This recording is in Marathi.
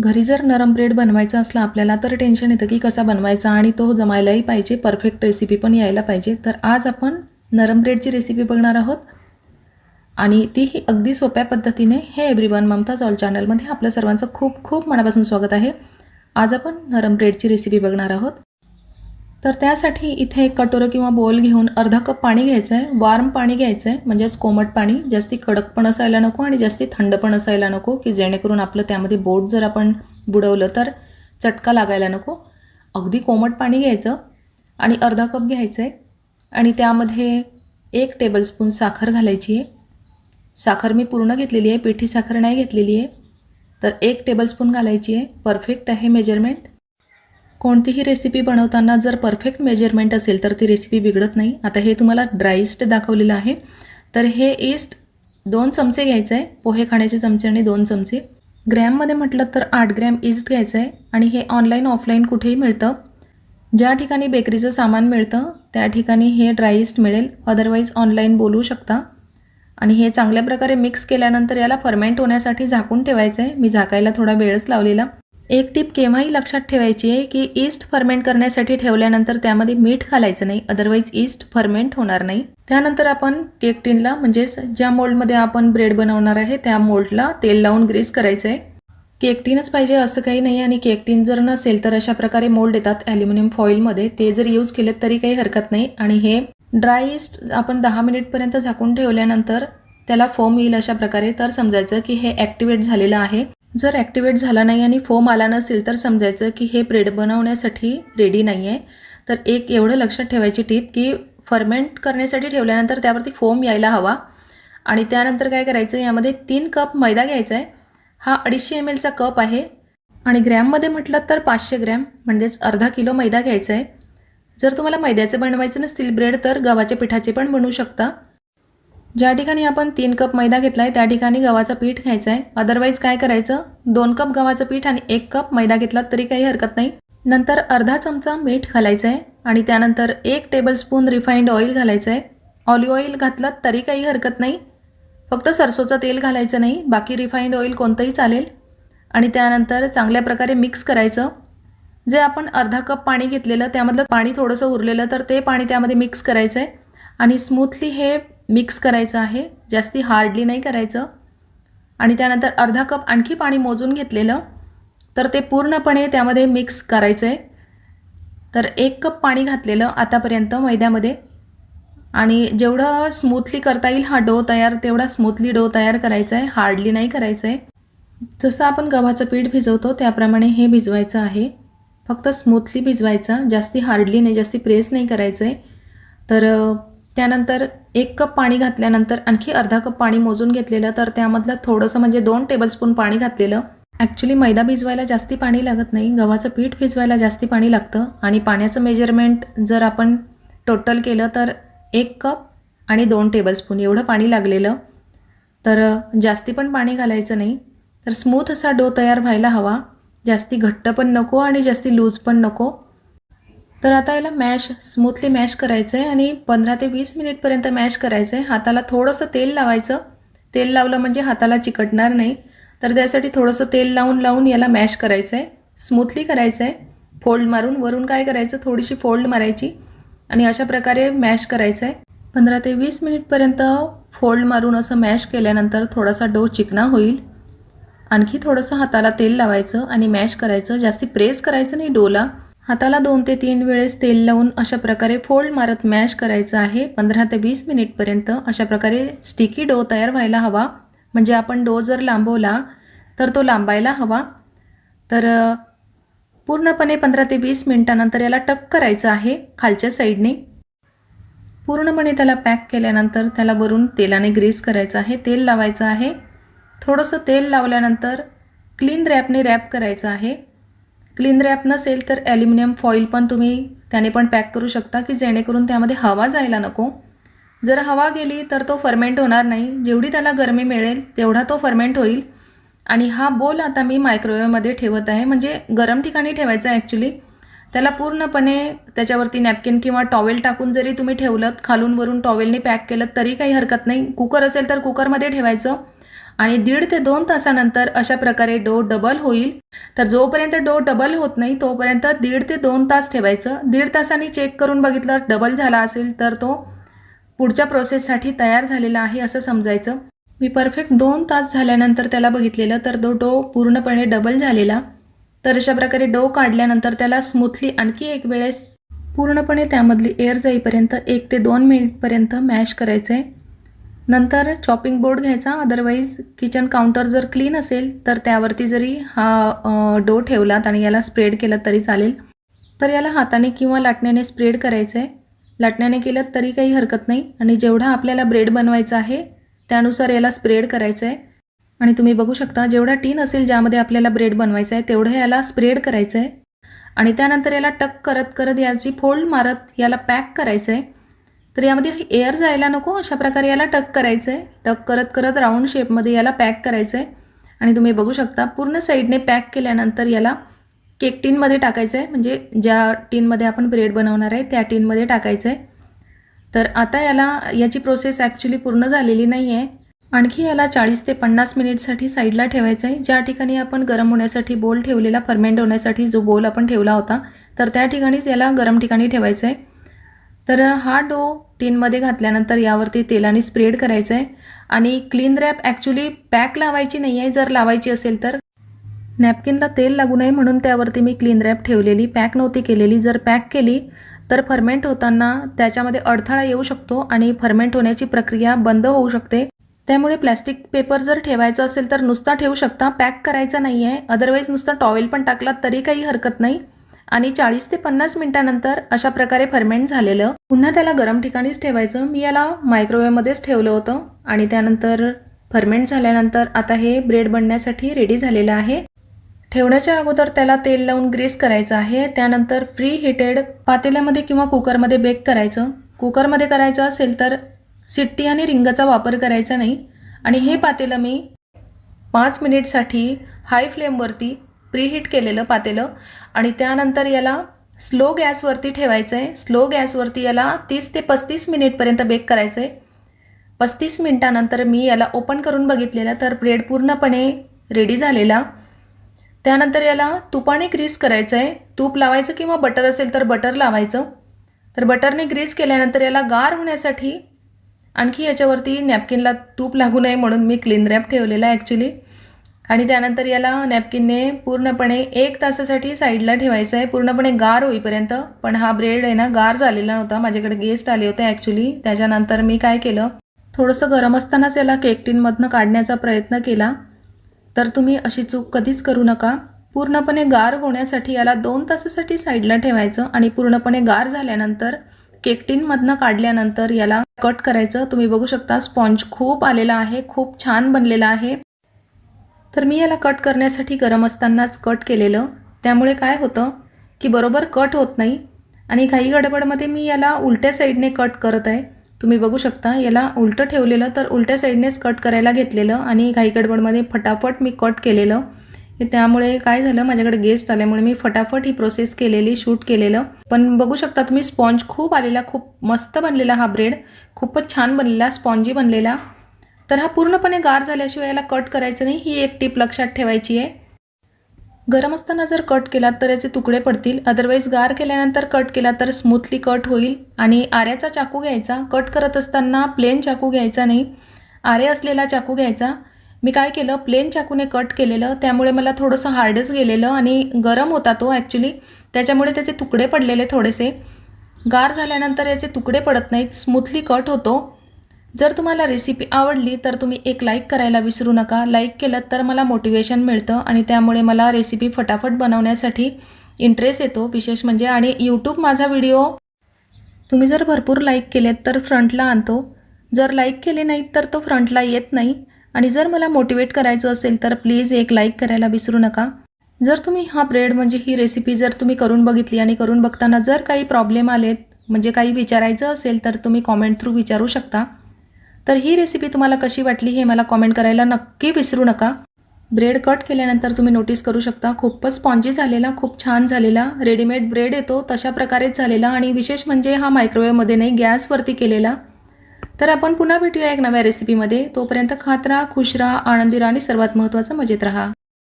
घरी जर नरम ब्रेड बनवायचा असला आपल्याला तर टेन्शन येतं की कसा बनवायचा आणि तो जमायलाही पाहिजे. परफेक्ट रेसिपी पण यायला पाहिजे. तर आज आपण नरम ब्रेडची रेसिपी बघणार आहोत. आणि तीही अगदी सोप्या पद्धतीने हे एव्हरीवन ममताज ऑल चॅनलमध्ये आपल्या सर्वांचं खूप खूप मनापासून स्वागत आहे. आज आपण नरम ब्रेडची रेसिपी बघणार आहोत. तर त्यासाठी इथे एक कटोरं किंवा बोल घेऊन अर्धा कप पाणी घ्यायचं आहे वार्म पाणी घ्यायचं आहे म्हणजेच कोमट पाणी. जास्ती कडक पण असायला नको आणि जास्ती थंड पण असायला नको की जेणेकरून आपलं त्यामध्ये बोट जर आपण बुडवलं तर चटका लागायला नको. अगदी कोमट पाणी घ्यायचं आणि अर्धा कप घ्यायचं आहे आणि त्यामध्ये एक टेबलस्पून साखर घालायची आहे. साखर मी पूर्ण घेतलेली आहे पिठी साखर नाही घेतलेली आहे. तर एक टेबलस्पून घालायची आहे. परफेक्ट आहे मेजरमेंट कोणतीही रेसिपी बनवताना जर परफेक्ट मेजरमेंट असेल तर ती रेसिपी बिघडत नाही. आता हे तुम्हाला ड्राईस्ट दाखवलेलं आहे. तर हे इस्ट दोन चमचे घ्यायचं आहे पोहे खाण्याचे चमचे आणि दोन चमचे. ग्रॅममध्ये म्हटलं तर आठ ग्रॅम इस्ट घ्यायचं आहे आणि हे ऑनलाईन ऑफलाईन कुठेही मिळतं. ज्या ठिकाणी बेकरीचं सामान मिळतं त्या ठिकाणी हे ड्राईस्ट मिळेल. अदरवाईज ऑनलाईन बोलू शकता. आणि हे चांगल्या प्रकारे मिक्स केल्यानंतर याला फर्मेंट होण्यासाठी झाकून ठेवायचं आहे मी झाकायला थोडा वेळच लावलेला. एक टीप केव्हाही लक्षात ठेवायची आहे की ईस्ट फर्मेंट करण्यासाठी ठेवल्यानंतर त्यामध्ये मीठ घालायचं नाही अदरवाईज ईस्ट फर्मेंट होणार नाही. त्यानंतर आपण केक टिनला म्हणजेच ज्या मोल्डमध्ये आपण ब्रेड बनवणार आहे त्या मोल्डला तेल लावून ग्रीस करायचं आहे केक टीनच पाहिजे असं काही नाही आणि केक टीन जर नसेल तर अशा प्रकारे मोल्ड येतात ॲल्युमिनियम फॉईलमध्ये ते जर यूज केलेत तरी काही हरकत नाही आणि हे ड्राय ईस्ट आपण दहा मिनिटपर्यंत झाकून ठेवल्यानंतर त्याला फोम येईल अशा प्रकारे. तर समजायचं की हे ॲक्टिवेट झालेलं आहे. जर ॲक्टिवेट झाला नाही आणि फोम आला नसेल तर समजायचं की हे ब्रेड बनवण्यासाठी रेडी नाही आहे तर एक एवढं लक्षात ठेवायची टीप की फर्मेंट करण्यासाठी ठेवल्यानंतर त्यावरती फोम यायला हवा. आणि त्यानंतर काय करायचं यामध्ये तीन कप मैदा घ्यायचा आहे हा अडीचशे एम एलचा कप आहे. आणि ग्रॅममध्ये म्हटलं तर पाचशे ग्रॅम म्हणजेच अर्धा किलो मैदा घ्यायचा आहे जर तुम्हाला मैद्याचे बनवायचे नसतील ब्रेड तर गव्हाच्या पिठाचे पण बनवू शकता. ज्या ठिकाणी आपण तीन कप मैदा घेतला आहे त्या ठिकाणी गव्हाचं पीठ घ्यायचं आहे अदरवाईज काय करायचं? दोन कप गव्हाचं पीठ आणि एक कप मैदा घेतला तरी काही हरकत नाही. नंतर अर्धा चमचा मीठ घालायचं आहे आणि त्यानंतर एक टेबलस्पून रिफाईंड ऑइल घालायचं आहे ऑलिव्ह ऑइल घातलं तरी काही हरकत नाही. फक्त सरसोचं तेल घालायचं नाही. बाकी रिफाईंड ऑइल कोणतंही चालेल. आणि त्यानंतर चांगल्या प्रकारे मिक्स करायचं. जे आपण अर्धा कप पाणी घेतलेलं त्यामधलं पाणी थोडंसं उरलेलं तर ते पाणी त्यामध्ये मिक्स करायचं आहे आणि स्मूथली हे मिक्स करायचं आहे. जास्ती हार्डली नाही करायचं. आणि त्यानंतर अर्धा कप आणखी पाणी मोजून घेतलेलं. तर ते पूर्णपणे त्यामध्ये मिक्स करायचं आहे तर एक कप पाणी घातलेलं आतापर्यंत मैद्यामध्ये. आणि जेवढं स्मूथली करता येईल हा डो तयार तेवढा स्मूथली डो तयार करायचा आहे हार्डली नाही करायचं आहे जसं आपण गव्हाचं पीठ भिजवतो त्याप्रमाणे हे भिजवायचं आहे. फक्त स्मूथली भिजवायचा. जास्ती हार्डली नाही जास्ती प्रेस नाही करायचं आहे तर त्यानंतर एक कप पाणी घातल्यानंतर आणखी अर्धा कप पाणी मोजून घेतलेलं तर त्यामधलं थोडंसं म्हणजे दोन टेबलस्पून पाणी घातलेलं. ॲक्च्युली मैदा भिजवायला जास्ती पाणी लागत नाही गव्हाचं पीठ भिजवायला जास्ती पाणी लागतं आणि पाण्याचं मेजरमेंट जर आपण टोटल केलं तर एक कप आणि दोन टेबलस्पून एवढं पाणी लागलेलं. तर जास्ती पण पाणी घालायचं नाही. तर स्मूथ असा डो तयार व्हायला हवा. जास्ती घट्ट पण नको आणि जास्ती लूज पण नको. तर आता याला मॅश स्मूथली मॅश करायचं आहे आणि पंधरा ते वीस मिनिटपर्यंत मॅश करायचं आहे हाताला थोडंसं तेल लावायचं. तेल लावलं म्हणजे हाताला चिकटणार नाही. तर त्यासाठी थोडंसं तेल लावून लावून याला मॅश करायचं आहे स्मूथली करायचं आहे फोल्ड मारून वरून काय करायचं? थोडीशी फोल्ड मारायची आणि अशा प्रकारे मॅश करायचं आहे पंधरा ते वीस मिनिटपर्यंत फोल्ड मारून असं मॅश केल्यानंतर थोडासा डो चिकना होईल. आणखी थोडंसं हाताला तेल लावायचं आणि मॅश करायचं. जास्ती प्रेस करायचं नाही डोला. हाताला दोन ते तीन वेळेस तेल लावून अशा प्रकारे फोल्ड मारत मॅश करायचं आहे. पंधरा ते वीस मिनिटपर्यंत अशा प्रकारे स्टिकी डो तयार व्हायला हवा. म्हणजे आपण डो जर लांबवला तर तो लांबायला हवा. तर पूर्णपणे पंधरा ते वीस मिनिटानंतर याला टक करायचं आहे खालच्या साईडने पूर्णपणे त्याला पॅक केल्यानंतर त्याला वरून तेलाने ग्रीस करायचं आहे. तेल लावायचं आहे. थोडंसं तेल लावल्यानंतर क्लीन रॅपने रॅप करायचं आहे. क्लीन रॅप नसेल तर ॲल्युमिनियम फॉईल पण तुम्ही त्याने पण पॅक करू शकता की जेणेकरून त्यामध्ये हवा जायला नको. जर हवा गेली तर तो फर्मेंट होणार नाही. जेवढी त्याला गरमी मिळेल तेवढा तो फर्मेंट होईल. आणि हा बोल आता मी मायक्रोवेवमध्ये ठेवत आहे. म्हणजे गरम ठिकाणी ठेवायचा ॲक्च्युली त्याला पूर्णपणे त्याच्यावरती नॅपकिन किंवा टॉवेल टाकून जरी तुम्ही ठेवलं खालून वरून टॉवेलने पॅक केलं तरी काही हरकत नाही. कुकर असेल तर कुकरमध्ये ठेवायचं. आणि दीड ते दोन तासानंतर अशा प्रकारे डो डबल होईल. तर जोपर्यंत डो डबल होत नाही तोपर्यंत दीड ते दोन तास ठेवायचं. दीड तासांनी चेक करून बघितलं डबल झाला असेल तर तो पुढच्या प्रोसेससाठी तयार झालेला आहे असं समजायचं. मी परफेक्ट दोन तास झाल्यानंतर त्याला बघितलेलं तर तो डो पूर्णपणे डबल झालेला. तर अशा प्रकारे डो काढल्यानंतर त्याला स्मूथली आणखी एक वेळेस पूर्णपणे त्यामधली एअर जाईपर्यंत एक ते दोन मिनिटपर्यंत मॅश करायचं आहे नंतर चॉपिंग बोर्ड घ्यायचा. अदरवाईज किचन काउंटर जर क्लीन असेल तर त्यावरती जरी हा डो ठेवलात आणि याला स्प्रेड केलं तरी चालेल. तर याला हाताने किंवा लाटण्याने स्प्रेड करायचं आहे लाटण्याने केलं तरी काही हरकत नाही. आणि जेवढा आपल्याला ब्रेड बनवायचा आहे त्यानुसार याला स्प्रेड करायचं आहे आणि तुम्ही बघू शकता जेवढा टीन असेल ज्यामध्ये आपल्याला ब्रेड बनवायचा आहे तेवढं याला स्प्रेड करायचं आहे आणि त्यानंतर याला टक करत करत याची फोल्ड मारत याला पॅक करायचं आहे तर यामध्ये एअर जायला नको अशा प्रकारे याला टक करायचं आहे टक करत करत राऊंड शेपमध्ये याला पॅक करायचं आहे आणि तुम्ही बघू शकता पूर्ण साईडने पॅक केल्यानंतर याला केक टीनमध्ये टाकायचं आहे म्हणजे ज्या टीनमध्ये आपण ब्रेड बनवणार आहे त्या टीनमध्ये टाकायचं आहे तर आता याला याची प्रोसेस ॲक्च्युली पूर्ण झालेली नाही आहे आणखी याला चाळीस ते पन्नास मिनिटसाठी साईडला ठेवायचं आहे ज्या ठिकाणी आपण गरम होण्यासाठी बोल ठेवलेला फर्मेंट होण्यासाठी जो बोल आपण ठेवला होता तर त्या ठिकाणीच याला गरम ठिकाणी ठेवायचं आहे तर हा डो टीनमध्ये घातल्यानंतर यावरती तेलाने स्प्रेड करायचं आहे आणि क्लीन रॅप ॲक्च्युली पॅक लावायची नाही आहे जर लावायची असेल तर नॅपकिनला तेल लागू नये म्हणून त्यावरती मी क्लीन रॅप ठेवलेली पॅक नव्हती केलेली. जर पॅक केली तर फर्मेंट होताना त्याच्यामध्ये अडथळा येऊ शकतो आणि फर्मेंट होण्याची प्रक्रिया बंद होऊ शकते. त्यामुळे प्लॅस्टिक पेपर जर ठेवायचा असेल तर नुसता ठेवू शकता पॅक करायचा नाही आहे अदरवाईज नुसता टॉवेल पण टाकला तरी काही हरकत नाही. आणि चाळीस ते पन्नास मिनिटानंतर अशा प्रकारे फर्मेंट झालेलं. पुन्हा त्याला गरम ठिकाणीच ठेवायचं. मी याला मायक्रोवेवमध्येच ठेवलं होतं आणि त्यानंतर फर्मेंट झाल्यानंतर आता हे ब्रेड बनण्यासाठी रेडी झालेलं आहे. ठेवण्याच्या अगोदर त्याला तेल लावून ग्रीस करायचं आहे. त्यानंतर प्री हिटेड पातेल्यामध्ये किंवा कुकरमध्ये बेक करायचं. कुकरमध्ये करायचं असेल तर सिट्टी आणि रिंगाचा वापर करायचा नाही. आणि हे पातेलं मी पाच मिनिटसाठी हाय फ्लेमवरती प्रीहीट केलेलं पातेलं आणि त्यानंतर याला स्लो गॅसवरती ठेवायचं आहे स्लो गॅसवरती याला तीस ते पस्तीस मिनिटपर्यंत बेक करायचं आहे पस्तीस मिनिटानंतर मी याला ओपन करून बघितलेलं तर ब्रेड पूर्णपणे रेडी झालेला. त्यानंतर याला तुपाने ग्रीस करायचं आहे तूप लावायचं किंवा बटर असेल तर बटर लावायचं. तर बटरने ग्रीस केल्यानंतर याला गार होण्यासाठी आणखी याच्यावरती नॅपकिनला तूप लागू नये म्हणून मी क्लीन रॅप ठेवलेला आहे ॲक्च्युली आणि त्यानंतर याला नॅपकिनने पूर्णपणे एक तासासाठी साईडला ठेवायचं आहे. पूर्णपणे गार होईपर्यंत पण हा ब्रेड आहे ना गार झालेला नव्हता. माझ्याकडे गेस्ट आले होते ॲक्च्युली त्याच्यानंतर मी काय केलं थोडंसं गरम असतानाच याला केक टीनमधनं काढण्याचा प्रयत्न केला. तर तुम्ही अशी चूक कधीच करू नका. पूर्णपणे गार होण्यासाठी याला दोन तासासाठी साईडला ठेवायचं आणि पूर्णपणे गार झाल्यानंतर केक टीनमधनं काढल्यानंतर याला कट करायचं. तुम्ही बघू शकता स्पॉन्ज खूप आलेला आहे खूप छान बनलेला आहे. तर मी याला कट करण्यासाठी गरम असतानाच कट केलेलं. त्यामुळे काय होतं की बरोबर कट होत नाही. आणि घाई गडबडमध्ये मी याला उलट्या साईडने कट करत आहे. तुम्ही बघू शकता याला उलटं ठेवलेलं तर उलट्या साईडनेच कट करायला घेतलेलं आणि घाई गडबडमध्ये फटाफट मी कट केलेलं. त्यामुळे काय झालं माझ्याकडे गेस्ट आल्यामुळे मी फटाफट ही प्रोसेस केलेली शूट केलेलं. पण बघू शकता तुम्ही स्पॉन्ज खूप आलेला खूप मस्त बनलेला हा ब्रेड खूपच छान बनलेला स्पॉन्जी बनलेला. तर हा पूर्णपणे गार झाल्याशिवाय याला कट करायचं नाही ही एक टीप लक्षात ठेवायची आहे. गरम असताना जर कट केलात तर याचे तुकडे पडतील अदरवाईज गार केल्यानंतर कट केला तर स्मूथली कट होईल. आणि आऱ्याचा चाकू घ्यायचा कट करत असताना प्लेन चाकू घ्यायचा नाही. आरे असलेला चाकू घ्यायचा. मी काय केलं प्लेन चाकूने कट केलेलं त्यामुळे मला थोडंसं हार्डच गेलेलं आणि गरम होता तो ॲक्च्युली त्याच्यामुळे त्याचे तुकडे पडलेले थोडेसे. गार झाल्यानंतर याचे तुकडे पडत नाहीत स्मूथली कट होतो. जर तुम्हाला रेसिपी आवडली तर तुम्ही एक लाईक करायला विसरू नका. लाईक केलं तर मला मोटिवेशन मिळतं आणि त्यामुळे मला रेसिपी फटाफट बनवण्यासाठी इंटरेस्ट येतो. विशेष म्हणजे आणि यूट्यूब माझा व्हिडिओ तुम्ही जर भरपूर लाईक केलेत तर फ्रंटला आणतो. जर लाईक केले नाहीत तर तो फ्रंटला येत नाही. आणि जर मला मोटिवेट करायचं असेल तर प्लीज एक लाईक करायला विसरू नका. जर तुम्ही हा ब्रेड म्हणजे ही रेसिपी जर तुम्ही करून बघितली आणि करून बघताना जर काही प्रॉब्लेम आलेत म्हणजे काही विचारायचं असेल तर तुम्ही कॉमेंट थ्रू विचारू शकता. तर ही रेसिपी तुम्हाला कशी वाटली हे मला कॉमेंट करायला नक्की विसरू नका. ब्रेड कट केल्यानंतर तुम्ही नोटीस करू शकता खूपच स्पॉन्जी झालेला खूप छान झालेला रेडीमेड ब्रेड येतो तशा प्रकारेच झालेला आणि विशेष म्हणजे हा मायक्रोवेवमध्ये नाही गॅसवरती केलेला. तर आपण पुन्हा भेटूया एक नव्या रेसिपीमध्ये तोपर्यंत खात राहा खुश राहा आनंदी राहा आणि सर्वात महत्त्वाचं मजेत राहा.